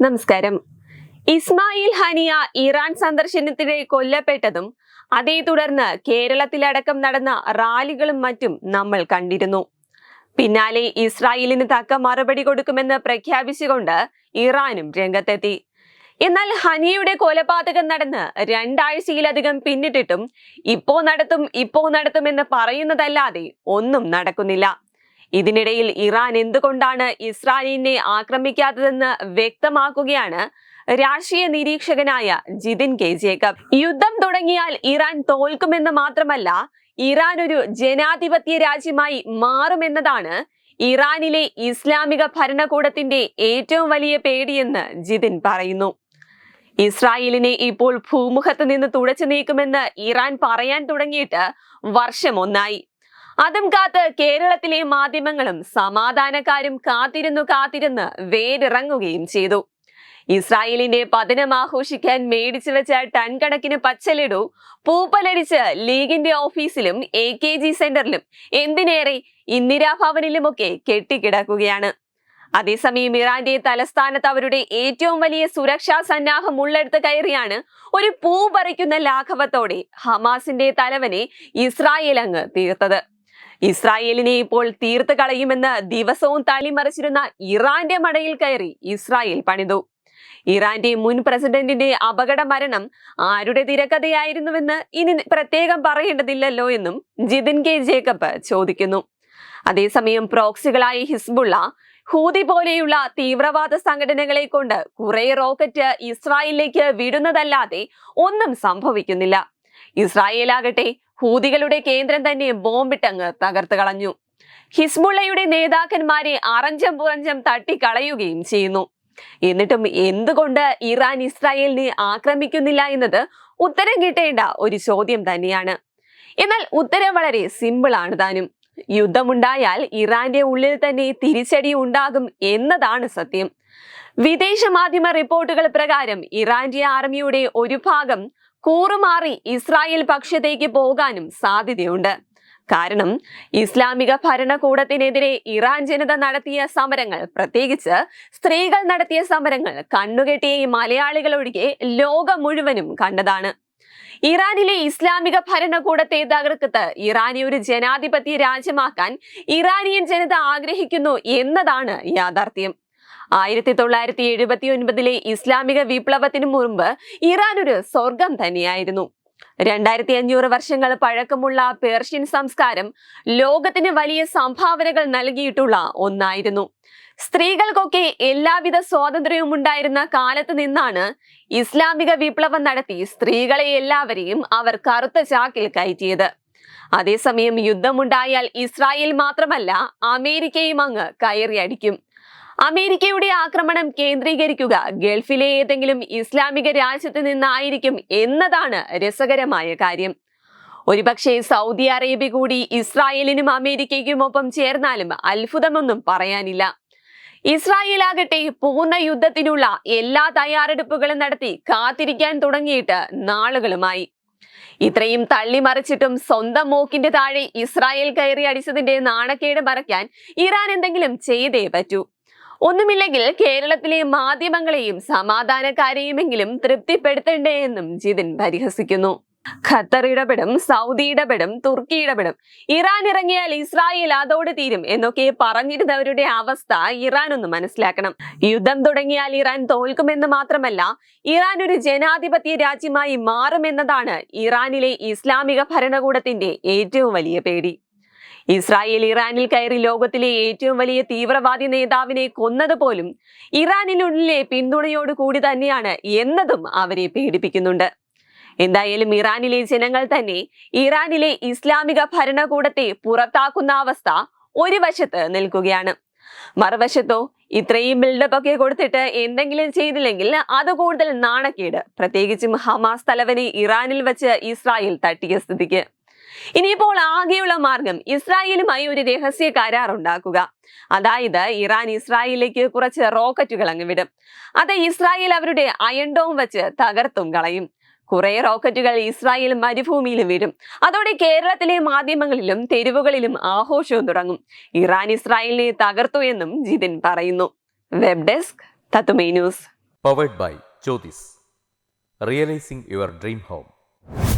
നമസ്കാരം. ഇസ്മായിൽ ഹനിയ ഇറാൻ സന്ദർശനത്തിനിടെ കൊല്ലപ്പെട്ടതും അതേ തുടർന്ന് കേരളത്തിലടക്കം നടന്ന റാലികളും മറ്റും നമ്മൾ കണ്ടിരുന്നു. പിന്നാലെ ഇസ്രായേലിന് തക്ക മറുപടി കൊടുക്കുമെന്ന് പ്രഖ്യാപിച്ചുകൊണ്ട് ഇറാനും രംഗത്തെത്തി. എന്നാൽ ഹനിയയുടെ കൊലപാതകം നടന്ന് രണ്ടാഴ്ചയിലധികം പിന്നിട്ടിട്ടും ഇപ്പോ നടത്തും ഇപ്പോ നടത്തുമെന്ന് പറയുന്നതല്ലാതെ ഒന്നും നടക്കുന്നില്ല. ഇതിനിടയിൽ ഇറാൻ എന്തുകൊണ്ടാണ് ഇസ്രായേലിനെ ആക്രമിക്കാത്തതെന്ന് വ്യക്തമാക്കുകയാണ് രാഷ്ട്രീയ നിരീക്ഷകനായ ജിതിൻ കെ. ജേക്കബ്. യുദ്ധം തുടങ്ങിയാൽ ഇറാൻ തോൽക്കുമെന്ന് മാത്രമല്ല ഇറാൻ ഒരു ജനാധിപത്യ രാജ്യമായി മാറുമെന്നതാണ് ഇറാനിലെ ഇസ്ലാമിക ഭരണകൂടത്തിന്റെ ഏറ്റവും വലിയ പേടിയെന്ന് ജിതിൻ പറയുന്നു. ഇസ്രായേലിനെ ഇപ്പോൾ ഭൂമുഖത്ത് നിന്ന് തുടച്ചു നീക്കുമെന്ന് ഇറാൻ പറയാൻ തുടങ്ങിയിട്ട് വർഷം ഒന്നായി. അതും കാത്ത് കേരളത്തിലെ മാധ്യമങ്ങളും സമാധാനക്കാരും കാത്തിരുന്നു കാത്തിരുന്ന് വേരിറങ്ങുകയും ചെയ്തു. ഇസ്രായേലിന്റെ പതനം ആഘോഷിക്കാൻ മേടിച്ചു വെച്ച ടൺ കണക്കിന് പച്ചലിടു പൂപ്പലടിച്ച് ലീഗിന്റെ ഓഫീസിലും എ കെ ജി സെന്ററിലും എന്തിനേറെ ഇന്ദിരാഭവനിലുമൊക്കെ കെട്ടിക്കിടക്കുകയാണ്. അതേസമയം ഇറാന്റെ തലസ്ഥാനത്ത് അവരുടെ ഏറ്റവും വലിയ സുരക്ഷാ സന്നാഹം ഉള്ളെടുത്ത് കയറിയാണ് ഒരു പൂ പറിക്കുന്ന ലാഘവത്തോടെ ഹമാസിന്റെ തലവനെ ഇസ്രായേൽ അങ്ങ് തീർത്തത്. ഇസ്രായേലിനെ ഇപ്പോൾ തീർത്ത് കളയുമെന്ന് ദിവസവും തള്ളിമറിച്ചിരുന്ന ഇറാന്റെ മടയിൽ കയറി ഇസ്രായേൽ പണിതു. ഇറാന്റെ മുൻ പ്രസിഡന്റിന്റെ അപകട മരണം ആരുടെ തിരക്കഥയായിരുന്നുവെന്ന് ഇനി പ്രത്യേകം പറയേണ്ടതില്ലല്ലോ എന്നും ജിതിൻ കെ ജേക്കബ് ചോദിക്കുന്നു. അതേസമയം പ്രോക്സികളായ ഹിസ്ബുള്ള ഹൂതി പോലെയുള്ള തീവ്രവാദ സംഘടനകളെ കൊണ്ട് കുറെ റോക്കറ്റ് ഇസ്രായേലിലേക്ക് വിടുന്നതല്ലാതെ ഒന്നും സംഭവിക്കുന്നില്ല. ഇസ്രായേലാകട്ടെ ഹൂതികളുടെ കേന്ദ്രം തന്നെ ബോംബിട്ടങ്ങ് തകർത്ത് കളഞ്ഞു. ഹിസ്ബുള്ളയുടെ നേതാക്കന്മാരെ അറഞ്ചം പുറഞ്ചം തട്ടിക്കളയുകയും ചെയ്യുന്നു. എന്നിട്ടും എന്തുകൊണ്ട് ഇറാൻ ഇസ്രായേലിനെ ആക്രമിക്കുന്നില്ല എന്നത് ഉത്തരം കിട്ടേണ്ട ഒരു ചോദ്യം തന്നെയാണ്. എന്നാൽ ഉത്തരം വളരെ സിമ്പിൾ ആണ് താനും. യുദ്ധമുണ്ടായാൽ ഇറാന്റെ ഉള്ളിൽ തന്നെ തിരിച്ചടി ഉണ്ടാകും എന്നതാണ് സത്യം. വിദേശ മാധ്യമ റിപ്പോർട്ടുകൾ പ്രകാരം ഇറാന്റെ ആർമിയുടെ ഒരു ഭാഗം കൂറുമാറി ഇസ്രായേൽ പക്ഷത്തേക്ക് പോകാനും സാധ്യതയുണ്ട്. കാരണം ഇസ്ലാമിക ഭരണകൂടത്തിനെതിരെ ഇറാൻ ജനത നടത്തിയ സമരങ്ങൾ പ്രത്യേകിച്ച് സ്ത്രീകൾ നടത്തിയ സമരങ്ങൾ കണ്ണുകെട്ടിയ ഈ മലയാളികളൊഴികെ ലോകം മുഴുവനും കണ്ടതാണ്. ഇറാനിലെ ഇസ്ലാമിക ഭരണകൂടത്തെ തകർക്കത്ത് ഇറാനെ ഒരു ജനാധിപത്യ രാജ്യമാക്കാൻ ഇറാനിയൻ ജനത ആഗ്രഹിക്കുന്നു എന്നതാണ് യാഥാർത്ഥ്യം. ആയിരത്തി തൊള്ളായിരത്തി എഴുപത്തി ഒൻപതിലെ ഇസ്ലാമിക വിപ്ലവത്തിന് മുമ്പ് ഇറാൻ ഒരു സ്വർഗം തന്നെയായിരുന്നു. രണ്ടായിരത്തി അഞ്ഞൂറ് വർഷങ്ങൾ പഴക്കമുള്ള പേർഷ്യൻ സംസ്കാരം ലോകത്തിന് വലിയ സംഭാവനകൾ നൽകിയിട്ടുള്ള ഒന്നായിരുന്നു. സ്ത്രീകൾക്കൊക്കെ എല്ലാവിധ സ്വാതന്ത്ര്യവും ഉണ്ടായിരുന്ന കാലത്ത് നിന്നാണ് ഇസ്ലാമിക വിപ്ലവം നടത്തി സ്ത്രീകളെ എല്ലാവരെയും അവർ കറുത്ത ചാക്കിൽ കയറ്റിയത്. അതേസമയം യുദ്ധമുണ്ടായാൽ ഇസ്രായേൽ മാത്രമല്ല അമേരിക്കയും അങ്ങ് കയറിയടിക്കും. അമേരിക്കയുടെ ആക്രമണം കേന്ദ്രീകരിക്കുക. ഗൾഫിലെ ഏതെങ്കിലും ഇസ്ലാമിക രാജ്യത്ത് നിന്നായിരിക്കും എന്നതാണ് രസകരമായ കാര്യം. ഒരുപക്ഷെ സൗദി അറേബ്യ കൂടി ഇസ്രായേലിനും അമേരിക്കയ്ക്കും ഒപ്പം ചേർന്നാലും അത്ഭുതമൊന്നും പറയാനില്ല. ഇസ്രായേൽ ആകട്ടെ പൂർണ യുദ്ധത്തിനുള്ള എല്ലാ തയ്യാറെടുപ്പുകളും നടത്തി കാത്തിരിക്കാൻ തുടങ്ങിയിട്ട് നാളുകളുമായി. ഇത്രയും തള്ളിമറിച്ചിട്ടും സ്വന്തം മോക്കിന്റെ താഴെ ഇസ്രായേൽ കയറി അടിച്ചതിന്റെ നാണക്കേട് മറയ്ക്കാൻ ഇറാൻ എന്തെങ്കിലും ചെയ്തേ പറ്റൂ. ഒന്നുമില്ലെങ്കിൽ കേരളത്തിലെ മാധ്യമങ്ങളെയും സമാധാനക്കാരെയുമെങ്കിലും തൃപ്തിപ്പെടുത്തണ്ടേ എന്നും ജിതിൻ പരിഹസിക്കുന്നു. ഖത്തർ ഇടപെടും സൗദി ഇടപെടും തുർക്കി ഇടപെടും. ഇറാൻ ഇറങ്ങിയാൽ ഇസ്രായേൽ അതോട് തീരും എന്നൊക്കെ പറഞ്ഞിരുന്നവരുടെ അവസ്ഥ ഇറാൻ ഒന്ന് മനസ്സിലാക്കണം. യുദ്ധം തുടങ്ങിയാൽ ഇറാൻ തോൽക്കുമെന്ന് മാത്രമല്ല ഇറാൻ ഒരു ജനാധിപത്യ രാജ്യമായി മാറുമെന്നതാണ് ഇറാനിലെ ഇസ്ലാമിക ഭരണകൂടത്തിന്റെ ഏറ്റവും വലിയ പേടി. ഇസ്രായേൽ ഇറാനിൽ കയറി ലോകത്തിലെ ഏറ്റവും വലിയ തീവ്രവാദി നേതാവിനെ കൊന്നത് പോലും ഇറാനിനുള്ളിലെ പിന്തുണയോട് കൂടി തന്നെയാണ് എന്നതും അവരെ പേടിപ്പിക്കുന്നുണ്ട്. എന്തായാലും ഇറാനിലെ ജനങ്ങൾ തന്നെ ഇറാനിലെ ഇസ്ലാമിക ഭരണകൂടത്തെ പുറത്താക്കുന്ന അവസ്ഥ ഒരു വശത്ത് നിൽക്കുകയാണ്. മറുവശത്തോ ഇത്രയും ബിൽഡപ്പ് ഒക്കെ കൊടുത്തിട്ട് എന്തെങ്കിലും ചെയ്തില്ലെങ്കിൽ അത് കൂടുതൽ നാണക്കേട്. പ്രത്യേകിച്ചും ഹമാസ് തലവനെ ഇറാനിൽ വെച്ച് ഇസ്രായേൽ തട്ടിയ സ്ഥിതിക്ക്. ഇനിയിപ്പോൾ ആകെയുള്ള മാർഗം ഇസ്രായേലുമായി ഒരു രഹസ്യ കരാർ ഉണ്ടാക്കുക. അതായത് ഇറാൻ ഇസ്രായേലിലേക്ക് കുറച്ച് റോക്കറ്റുകൾ അങ്ങ് വിടും. അത് ഇസ്രായേൽ അവരുടെ അയൺഡോം വെച്ച് തകർത്തും കളയും. കുറെ റോക്കറ്റുകൾ ഇസ്രായേൽ മരുഭൂമിയിലും വരും അതോടെ കേരളത്തിലെ മാധ്യമങ്ങളിലും തെരുവുകളിലും ആഘോഷവും തുടങ്ങും. ഇറാൻ ഇസ്രായേലിനെ തകർത്തു എന്നും ജിതിൻ പറയുന്നു. വെബ് ഡെസ്ക് തത്തുമൈ news. Powered by ചോദിസ് realising your dream home.